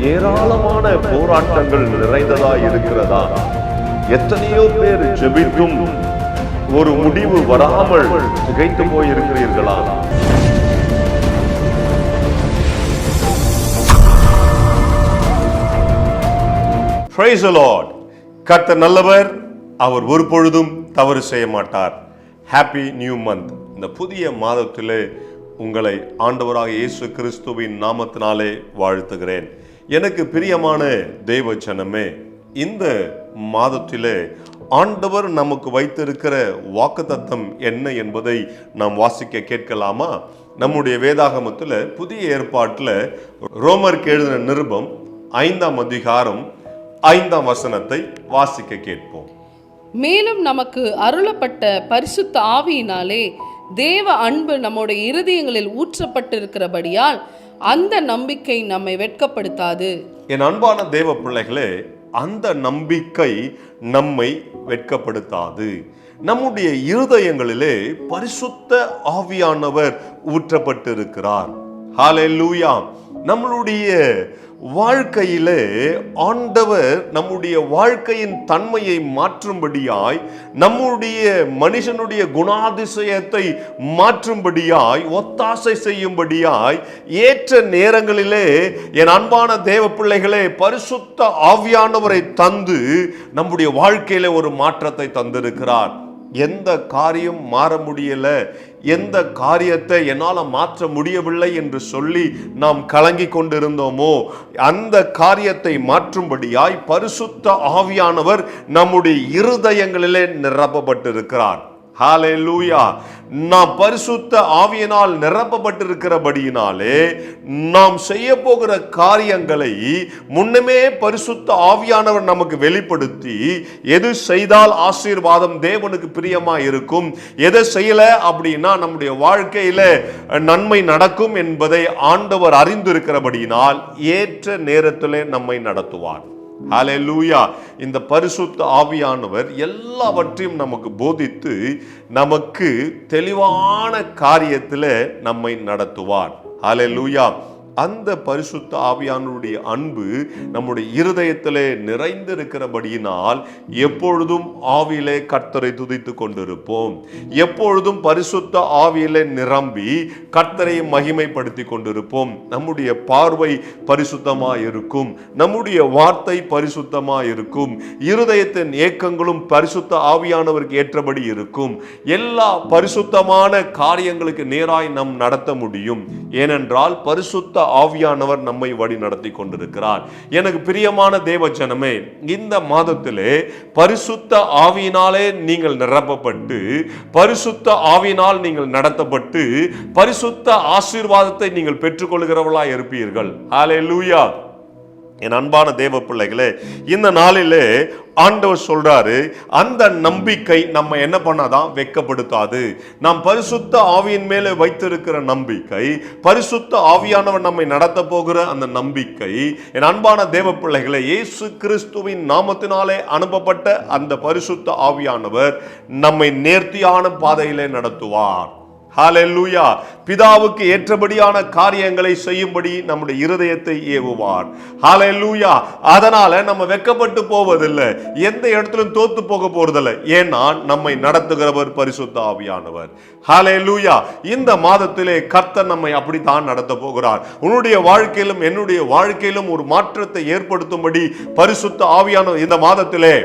ஏராளமான போராட்டங்கள் நிறைந்ததா இருக்கிறதா எத்தனையோ பேர் ஜெபிக்கும் ஒரு முடிவு வராமல் திகைத்து போயிருக்கிறீர்களா? Praise நல்லவர். அவர் ஒரு பொழுதும் தவறு செய்ய மாட்டார். ஹாப்பி நியூ மந்த் இந்த புதிய மாதத்திலே உங்களை ஆண்டவராக இயேசு கிறிஸ்துவின் நாமத்தினாலே வாழ்த்துகிறேன். எனக்கு பிரியமான தேவச்சனமே இந்த மாதத்திலே ஆண்டவர் நமக்கு வைத்திருக்கிற வாக்குத்தத்தம் என்ன என்பதை நாம் வாசிக்க கேட்கலாமா? நம்முடைய வேதாகமத்தில் புதிய ஏற்பாட்டில் ரோமர் எழுதின நிருபம் ஐந்தாம் அதிகாரம் ஐந்தாம் வசனத்தை வாசிக்க கேட்போம். மேலும் நமக்கு அருளப்பட்ட பரிசுத்த ஆவியினாலே தேவ அன்பு நம்முடைய இருதயங்களில் ஊற்றப்பட்டிருக்கிறபடியால் அந்த நம்பிக்கை நம்மை வெட்கப்படுத்தாது. என் அன்பான தேவ பிள்ளைகளே அந்த நம்பிக்கை நம்மை வெட்கப்படுத்தாது. நம்முடைய இருதயங்களிலே பரிசுத்த ஆவியானவர் ஊற்றப்பட்டிருக்கிறார். ஹாலே லூயா நம்மளுடைய வாழ்க்கையிலே ஆண்டவர் நம்முடைய வாழ்க்கையின் தன்மையை மாற்றும்படியாய் நம்முடைய மனுஷனுடைய குணாதிசயத்தை மாற்றும்படியாய் ஒத்தாசை செய்யும்படியாய் ஏற்ற நேரங்களிலே என் அன்பான தேவ பிள்ளைகளே பரிசுத்த ஆவியானவரை தந்து நம்முடைய வாழ்க்கையில ஒரு மாற்றத்தை தந்திருக்கிறார். எந்த காரியம் மாற முடியல? எந்த காரியத்தை என்னால் மாற்ற முடியவில்லை என்று சொல்லி நாம் கலங்கி கொண்டிருந்தோமோ? அந்த காரியத்தை மாற்றும்படியாய் பரிசுத்த ஆவியானவர் நம்முடைய இருதயங்களிலே நிரப்பப்பட்டிருக்கிறார். ஹாலே லூயா நாம் பரிசுத்த ஆவியினால் நிரப்பப்பட்டிருக்கிறபடியினாலே நாம் செய்ய போகிற காரியங்களை முன்னமே பரிசுத்த ஆவியானவர் நமக்கு வெளிப்படுத்தி எது செய்தால் ஆசீர்வாதம் தேவனுக்கு பிரியமா இருக்கும் எதை செய்யல அப்படின்னா நம்முடைய வாழ்க்கையில நன்மை நடக்கும் என்பதை ஆண்டவர் அறிந்திருக்கிறபடியினால் ஏற்ற நேரத்திலே நம்மை நடத்துவார். ஹலெலூயா இந்த பரிசுத்த ஆவியானவர் எல்லாவற்றையும் நமக்கு போதித்து நமக்கு தெளிவான காரியத்தில் நம்மை நடத்துவார். ஹலெலூயா அந்த பரிசுத்த ஆவியானுடைய அன்பு நம்முடைய இருதயத்திலே நிறைந்திருக்கிறபடியினால் எப்பொழுதும் ஆவியிலே கர்த்தரை துதித்து கொண்டிருப்போம். எப்பொழுதும் பரிசுத்த ஆவியிலே நிரம்பி கர்த்தரை மகிமைப்படுத்தி கொண்டிருப்போம். நம்முடைய பார்வை பரிசுத்தமாக இருக்கும் நம்முடைய வார்த்தை பரிசுத்தமாக இருக்கும் இருதயத்தின் ஏக்கங்களும் பரிசுத்த ஆவியானவருக்கு ஏற்றபடி இருக்கும். எல்லா பரிசுத்தமான காரியங்களுக்கு நேராய் நாம் நடத்த முடியும். ஏனென்றால் பரிசுத்த ஆவியானவர் நம்மை வழி நடத்தி கொண்டிருக்கிறார். எனக்கு பிரியமான தேவ ஜனமே இந்த மாதத்திலே பரிசுத்த ஆவியினாலே நீங்கள் நிரப்பப்பட்டு பரிசுத்த ஆவியினால் நீங்கள் நடத்தப்பட்டு பரிசுத்த ஆசீர்வாதத்தை நீங்கள் பெற்றுக்கொள்கிறவர்களாய் இருப்பீர்கள். லூயா என் அன்பான தேவ பிள்ளைகளே இந்த நாளிலே ஆண்டவர் சொல்றாரு அந்த நம்பிக்கை நம்ம என்ன பண்ணாதான் வெட்கப்படுத்தாது நாம் பரிசுத்த ஆவியின் மேலே வைத்திருக்கிற நம்பிக்கை பரிசுத்த ஆவியானவர் நம்மை நடத்த போகிற அந்த நம்பிக்கை என் அன்பான தேவ பிள்ளைகளை இயேசு கிறிஸ்துவின் நாமத்தினாலே அனுப்பப்பட்ட அந்த பரிசுத்த ஆவியானவர் நம்மை நேர்த்தியான பாதையிலே நடத்துவார். ஹாலெல்லூயா பிதாவுக்கு ஏற்றபடியான காரியங்களை செய்யும்படி நம்முடைய இருதயத்தை ஏவுவார். ஹாலெல்லூயா அதனால நம்ம வெக்கப்பட்டு போவதில்லை. எந்த இடத்திலும் தோத்து போக போறதில்லை. ஏன்னா நம்மை நடத்துகிறவர் பரிசுத்த ஆவியானவர். ஹாலெல்லூயா இந்த மாதத்திலே கர்த்தர் நம்மை அப்படித்தான் நடத்த போகிறார். உன்னுடைய வாழ்க்கையிலும் என்னுடைய வாழ்க்கையிலும் ஒரு மாற்றத்தை ஏற்படுத்தும்படி பரிசுத்த ஆவியானவர் இந்த மாதத்திலே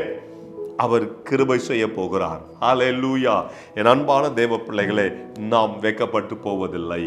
அவர் கிருபை செய்ய போகிறார். ஹாலே லூயா என் அன்பான தேவ பிள்ளைகளே நாம் வெக்கப்பட்டு போவதில்லை.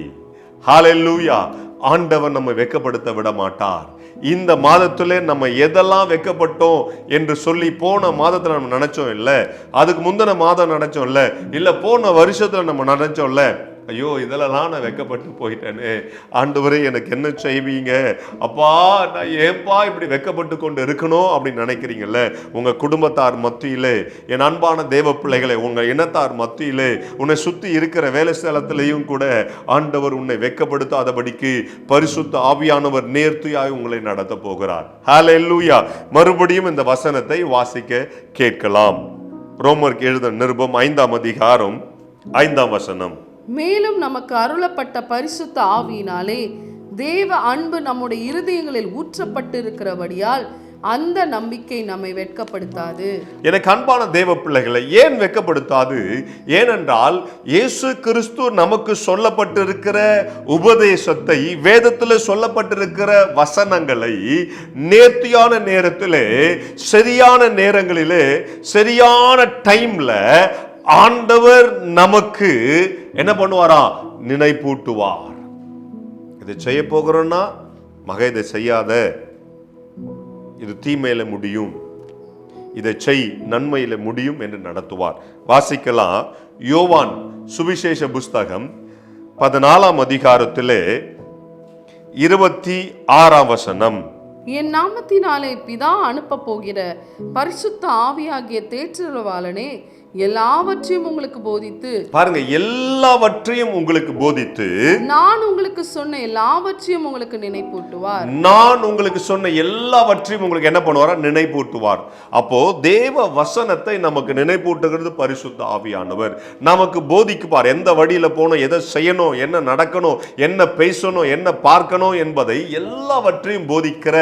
ஹாலே லூயா ஆண்டவர் நம்மை வெக்கப்படுத்த விட மாட்டார் இந்த மாதத்திலே நம்ம எதெல்லாம் வெக்கப்பட்டோம் என்று சொல்லி போன மாதத்தில் நம்ம நினைச்சோம் இல்லை? அதுக்கு முந்தின மாதம் நினைச்சோம் இல்லை? இல்லை போன வருஷத்தில் நம்ம நினைச்சோம்ல ஐயோ இதெல்லாம் நான் வெக்கப்பட்டு போயிட்டேனே. ஆண்டவரே எனக்கு என்ன செய்வீங்க? அப்பா நான் ஏப்பா இப்படி வெக்கப்பட்டு கொண்டு இருக்கணும் அப்படின்னு நினைக்கிறீங்கல்ல? உங்கள் குடும்பத்தார் மத்தியிலே என் அன்பான தேவ பிள்ளைகளை உங்கள் இனத்தார் மத்தியிலே உன்னை சுற்றி இருக்கிற வேலை ஸ்தலத்திலையும் கூட ஆண்டவர் உன்னை வெக்கப்படுத்தாதபடிக்கு பரிசுத்த ஆவியானவர் நேர்த்தியாய் உங்களை நடத்த போகிறார். ஹalleluya மறுபடியும் இந்த வசனத்தை வாசிக்க கேட்கலாம். ரோமர் எழுத நிருபம் ஐந்தாம் அதிகாரம் ஐந்தாம் வசனம். மேலும் நமக்கு அருளப்பட்ட பரிசுத்த ஆவியினாலே தேவ அன்பு நம்முடைய இருதயங்களில் ஊற்றப்பட்டிருக்கிறபடியால் அந்த நம்பிக்கை நம்மை வெட்கப்படுத்தாது. எனக்கு அன்பான தேவ பிள்ளைகளை ஏன் வெட்கப்படுத்தாது? ஏனென்றால் இயேசு கிறிஸ்து நமக்கு சொல்லப்பட்டிருக்கிற உபதேசத்தை வேதத்தில் சொல்லப்பட்டிருக்கிற வசனங்களை நேர்த்தியான நேரத்திலே சரியான நேரங்களிலே சரியான டைம்ல ஆண்டவர் நமக்கு என்ன பண்ணுவாரா? நினைப்பூட்டுவார். இதை செய்ய போகிறோம்னா மக இதை செய்யாத. இது தீமையில முடியும். இதை செய் நன்மையில முடியும் என்று நடத்துவார். வாசிக்கலாம். யோவான் சுவிசேஷ புஸ்தகம் பதினாலாம் அதிகாரத்திலே இருபத்தி ஆறாம் வசனம். என் நாமத்தினாலே பிதா அனுப்ப போகிற பரிசுத்த ஆவியாகிய தேற்றவாளனே எல்லாவற்றையும் உங்களுக்கு போதித்து பாருங்க எல்லாவற்றையும் உங்களுக்கு போதித்து நான் உங்களுக்கு சொன்ன எல்லாவற்றையும் உங்களுக்கு நினைப்பூட்டுவார். நான் உங்களுக்கு சொன்ன எல்லாவற்றையும் உங்களுக்கு என்ன பண்ணுவாரா? நினைப்பூட்டுவார். அப்போ தேவ வசனத்தை நமக்கு நினைப்பூட்டுகிறது பரிசுத்த ஆவியானவர். நமக்கு போதிக்குப்பார் எந்த வழியில போகணும் எதை செய்யணும் என்ன நடக்கணும் என்ன பேசணும் என்ன பார்க்கணும் என்பதை எல்லாவற்றையும் போதிக்கிற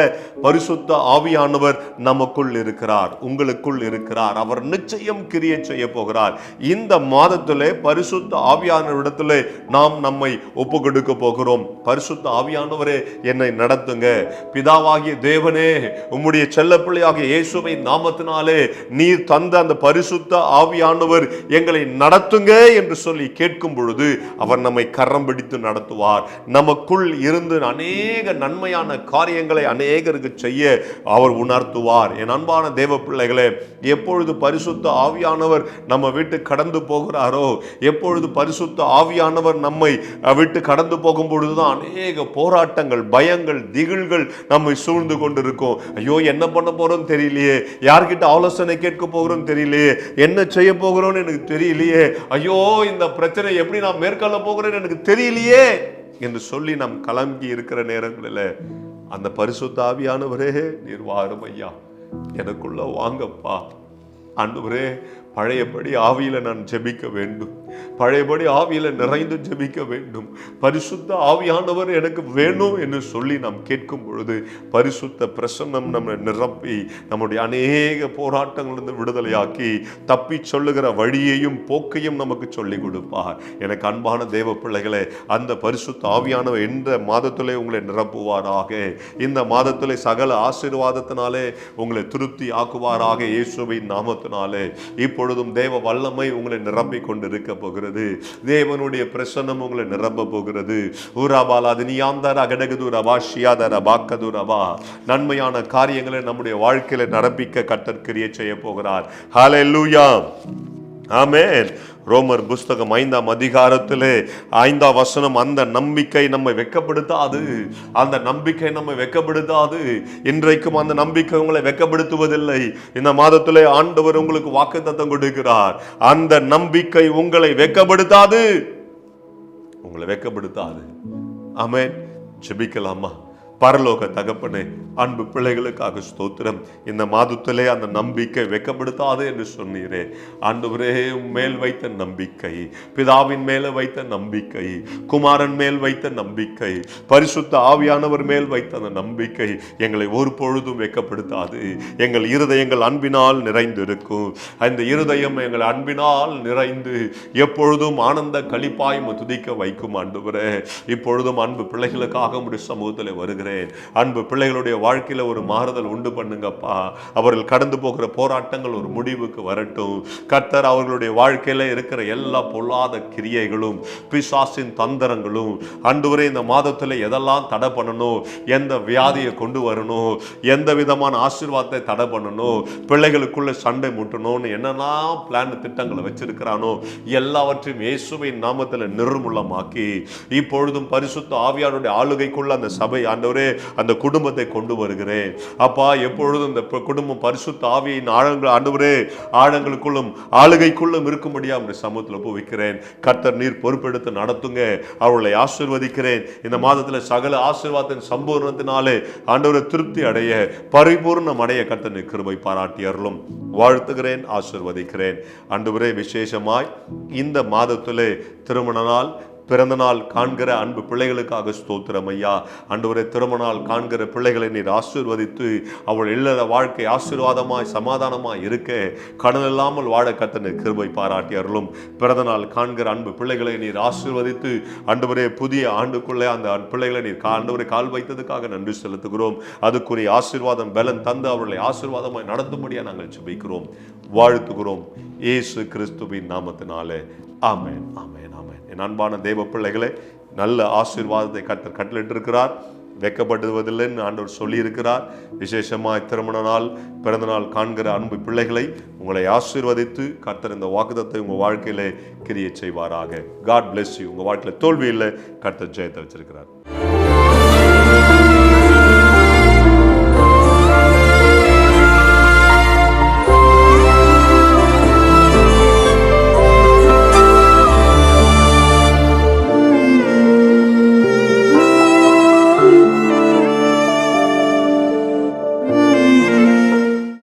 பரிசுத்த ஆவியானவர் நமக்குள் இருக்கிறார் உங்களுக்குள் இருக்கிறார். அவர் நிச்சயம் கிரியை செய்ய போகிறார். இந்த மாதத்திலே பரிசுத்த ஆவியானவரிடத்திலே நாம் நம்மை ஒப்பு கொடுக்க போகிறோம். பரிசுத்த ஆவியானவரே என்னை நடத்துங்க. பிதாவாகிய தேவனே உம்முடைய செல்லப்பிள்ளையாகிய இயேசுவை நாமத்தினாலே நீர் தந்த அந்த பரிசுத்த ஆவியானவர் எங்களை நடத்துங்க என்று சொல்லி கேட்கும் பொழுது அவர் நம்மை கரம் பிடித்து நடத்துவார். நமக்குள் இருந்து அநேக நன்மையான காரியங்களை அநேகருக்கு செய்ய அவர் உணர்த்துவார். என் அன்பான தேவ பிள்ளைகளே எப்பொழுது பரிசுத்த ஆவியானவர் நம்ம விட்டு கடந்து போகிறாரோ? எப்பொழுது பரிசுத்த ஆவியானவர் நம்மை விட்டு கடந்து போகும் பொழுதுதான் அநேக போராட்டங்கள் பயங்கள் திகில்கள் நம்மை சூழ்ந்து கொண்டிருக்கும். ஐயோ என்ன பண்ண போறோம் தெரியலையே. யார்கிட்ட ஆலோசனை கேட்க போகிறோம் தெரியலையே. என்ன செய்ய போகிறோம்னு எனக்கு தெரியலையே. ஐயோ இந்த பிரச்சனை எப்படி நான் மேற்கொள்ள போகிறேன்னு எனக்கு தெரியலையே என்று சொல்லி நாம் கலங்கி இருக்கிற நேரங்களில் அந்த பரிசுத்த ஆவியானவரே நீர் வாரும் ஐயா. எனக்குள்ள வாங்கப்பா. ஆண்டவரே பழையபடி ஆவியில் நான் ஜெபிக்க வேண்டும். பழையபடி ஆவியில் நிறைந்து ஜெபிக்க வேண்டும். பரிசுத்த ஆவியானவர் எனக்கு வேணும் என்று சொல்லி நாம் கேட்கும் பொழுது பரிசுத்த பிரசன்னம் நம்மை நிரப்பி நம்முடைய அநேக போராட்டங்களிலிருந்து விடுதலையாக்கி தப்பி சொல்லுகிற வழியையும் போக்கையும் நமக்கு சொல்லிக் கொடுப்பார். எனக்கு அன்பான தேவ பிள்ளைகளே அந்த பரிசுத்த ஆவியானவர் எந்த மாதத்திலே உங்களை நிரப்புவாராக. இந்த மாதத்திலே சகல ஆசீர்வாதத்தினாலே உங்களை திருப்தி ஆக்குவாராக இயேசுவின் நாமத்தினாலே. இப்போ பொழுதும் தேவ வல்லமை உங்களை நிரப்பி கொண்டு இருக்க போகிறது. தேவனுடைய பிரசன்னம் உங்களை நிரம்ப போகிறது. ஊராபால் அது நீயாந்தார அகடகது ரபா ஷியாத ரபாக்கது நன்மையான காரியங்களை நம்முடைய வாழ்க்கையில நடப்பிக்க கத்தற்கிரிய செய்ய போகிறார். ஹalleluya. ஆமேன். ரோமர் புஸ்தகம் ஐந்தாம் அதிகாரத்திலே ஐந்தாம் வசனம் அந்த நம்பிக்கை நம்மை வெக்கப்படுத்தாது. அந்த நம்பிக்கை நம்மை வெக்கப்படுத்தாது. இன்றைக்கும் அந்த நம்பிக்கை உங்களை வெக்கப்படுத்துவதில்லை. இந்த மாதத்திலே ஆண்டவர் உங்களுக்கு வாக்குத்தத்தம் கொடுக்கிறார். அந்த நம்பிக்கை உங்களை வெக்கப்படுத்தாது. உங்களை வெக்கப்படுத்தாது. ஆமேன். ஜெபிக்கலாமா? பரலோக தகப்பனே அன்பு பிள்ளைகளுக்காக ஸ்தோத்திரம். இந்த மாதத்திலே அந்த நம்பிக்கை வெக்கப்படுத்தாது என்று சொன்னீரே. ஆண்டவரே மேல் வைத்த நம்பிக்கை பிதாவின் மேல வைத்த நம்பிக்கை குமாரன் மேல் வைத்த நம்பிக்கை பரிசுத்த ஆவியானவர் மேல் வைத்த அந்த நம்பிக்கை எங்களை ஒரு பொழுதும் வெக்கப்படுத்தாது. எங்கள் இருதயங்கள் அன்பினால் நிறைந்திருக்கும். அந்த இருதயம் எங்கள் அன்பினால் நிறைந்து எப்பொழுதும் ஆனந்த களிப்பாய் துதிக்க வைக்கும் ஆண்டவரே. இப்பொழுதும் அன்பு பிள்ளைகளுக்காக உடைய சமூகத்தில் வருகிறேன். அன்பு பிள்ளைகளுடைய வாழ்க்கையில ஒரு மாறுதல் உண்டு பண்ணுங்கப்பா. அவர்கள் கடந்து போகிற போராட்டங்கள் ஒரு முடிவுக்கு வரட்டும். கர்த்தர் அவர்களுடைய வாழ்க்கையில இருக்கிற எல்லா பொல்லாத கிரியைகளும் பிசாசின் தந்திரங்களும் அன்றுவரே இந்த மாதத்துல எதெல்லாம் தடை பண்ணணும் எந்த வியாதியை கொண்டு வரணும் எந்த விதமான ஆசீர்வாதத்தை தடை பண்ணணும் பிள்ளைகளுக்குள்ள சண்டை முட்டணும்னு என்னெல்லாம் பிளான் திட்டங்களை வச்சிருக்கிறானோ எல்லாவற்றையும் இயேசுவின் நாமத்தில் நிர்மூலமாக்கி இப்பொழுதும் பரிசுத்த ஆவியாருடைய ஆளுகைக்குள்ள அந்த சபை ஆண்டவரே அந்த குடும்பத்தை கொண்டு வருகிறேன். அப்பா எப்பொழுதும் இந்த குடும்பம் பரிசுத்த ஆவியின் ஆழங்கள் ஆண்டவரே ஆழங்களுக்குள்ளும் ஆளுகைக்குள்ளும் இருக்கும்படியா அப்படி சமூகத்தில் போய் வைக்கிறேன். கர்த்தர் நீர் பொறுப்பெடுத்து நடத்துங்க. அவர்களை ஆசிர்வதிக்கிறேன். இந்த மாதத்தில் சகல ஆசீர்வாதத்தின் சம்பூர்ணத்தினாலே ஆண்டவரை திருப்தி அடைய பரிபூர்ணம் அடைய கர்த்தர் கிருபை பாராட்டி அருளும். வாழ்த்துகிறேன் ஆசிர்வதிக்கிறேன். ஆண்டவரே விசேஷமாய் இந்த மாதத்திலே திருமண நாள் பிறந்த நாள் காண்கிற அன்பு பிள்ளைகளுக்காக ஸ்தோத்திரம் ஐயா. அன்றுவரை திருமணால் காண்கிற பிள்ளைகளை நீர் ஆசீர்வதித்து அவள் இல்லற வாழ்க்கை ஆசீர்வாதமாய் சமாதானமாய் இருக்க கடன் இல்லாமல் வாழ கத்தனை கிருபை பாராட்டி அருளும். பிறந்த நாள் காண்கிற அன்பு பிள்ளைகளை நீர் ஆசீர்வதித்து அன்றுவரே புதிய ஆண்டுக்குள்ளே அந்த அன்பு பிள்ளைகளை நீர் கா- கால் வைத்ததுக்காக நன்றி செலுத்துகிறோம். அதுக்குரிய ஆசீர்வாதம் பலன் தந்து அவர்களை ஆசீர்வாதமாய் நடத்தும்படியாக நாங்கள் ஜெபிக்கிறோம். வாழ்த்துகிறோம். இயேசு கிறிஸ்துவின் நாமத்தினாலே. ஆமேன் ஆமேன் ஆமேன். என் அன்பான தெய்வ பிள்ளைகளே நல்ல ஆசீர்வாதத்தை கர்த்தர் கட்டளிட்டிருக்கிறார் வெக்கப்படுவதில்லைன்னு ஆண்டவர் சொல்லியிருக்கிறார். விசேஷமாக திருமண நாள் பிறந்த நாள் காண்கிற அன்பு பிள்ளைகளை உங்களை ஆசீர்வதித்து கர்த்தர் இந்த வாக்குதத்தை உங்கள் வாழ்க்கையிலே கிரியை செய்வாராக. காட் பிளெஸ் யூ உங்கள் வாழ்க்கையில் தோல்வி இல்லை கர்த்தர் ஜெயத்தை வச்சிருக்கிறார்.